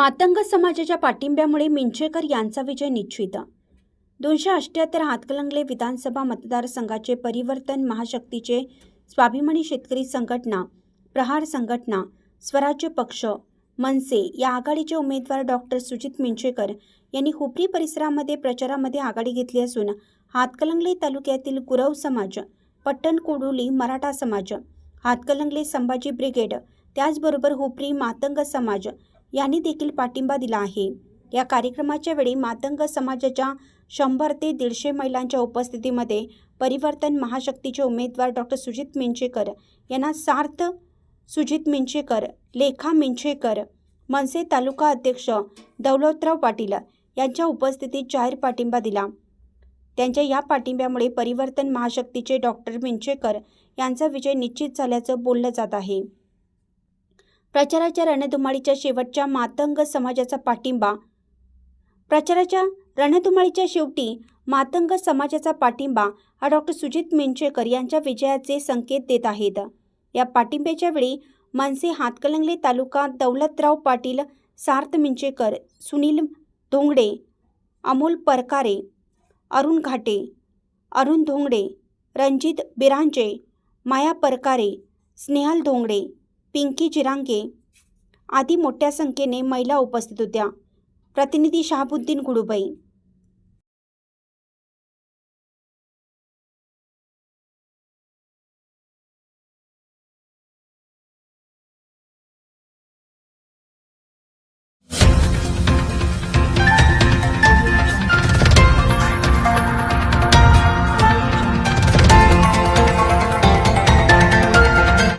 मातंग समाजाच्या पाठिंब्यामुळे मिंचेकर यांचा विजय निश्चित. दोनशे अष्ट्याहत्तर हातकलंगले विधानसभा मतदारसंघाचे परिवर्तन महाशक्तीचे स्वाभिमानी शेतकरी संघटना प्रहार संघटना स्वराज्य पक्ष मनसे या आघाडीचे उमेदवार डॉक्टर सुजित मिंचेकर यांनी हुपरी परिसरामध्ये प्रचारामध्ये आघाडी घेतली असून हातकलंगले तालुक्यातील गुरव समाज पट्टण कोडोली मराठा समाज हातकलंगले संभाजी ब्रिगेड त्याचबरोबर हुपरी मातंग समाज यांनी देखील पाठिंबा दिला आहे. या कार्यक्रमाच्या वेळी मातंग समाजाच्या शंभर ते दीडशे महिलांच्या उपस्थितीमध्ये परिवर्तन महाशक्तीचे उमेदवार डॉक्टर सुजित मिंचेकर यांना सार्थ सुजित मिंचेकर लेखा मिंचेकर मनसे तालुका अध्यक्ष दौलतराव पाटील यांच्या उपस्थितीत जाहीर पाठिंबा दिला. त्यांच्या या पाठिंब्यामुळे परिवर्तन महाशक्तीचे डॉक्टर मिंचेकर यांचा विजय निश्चित झाल्याचं बोललं जात आहे. प्रचाराच्या रणधुमाळीच्या शेवटच्या मातंग समाजाचा पाठिंबा. प्रचाराच्या रणधुमाळीच्या शेवटी मातंग समाजाचा पाठिंबा हा डॉक्टर सुजित मिंचेकर यांच्या विजयाचे संकेत देत आहेत. या पाठिंब्याच्या वेळी मनसे हातकलंगले तालुका दौलतराव पाटील सार्थ मिंचेकर सुनील धोंगडे अमोल परकारे अरुण घाटे अरुण धोंगडे रणजित बिरांजे माया परकारे स्नेहल धोंगडे पिंकी जिरांगे. आदी मोठ्या संख्येने महिला उपस्थित होत्या. प्रतिनिधी शहाबुद्दीन गुडुबाई.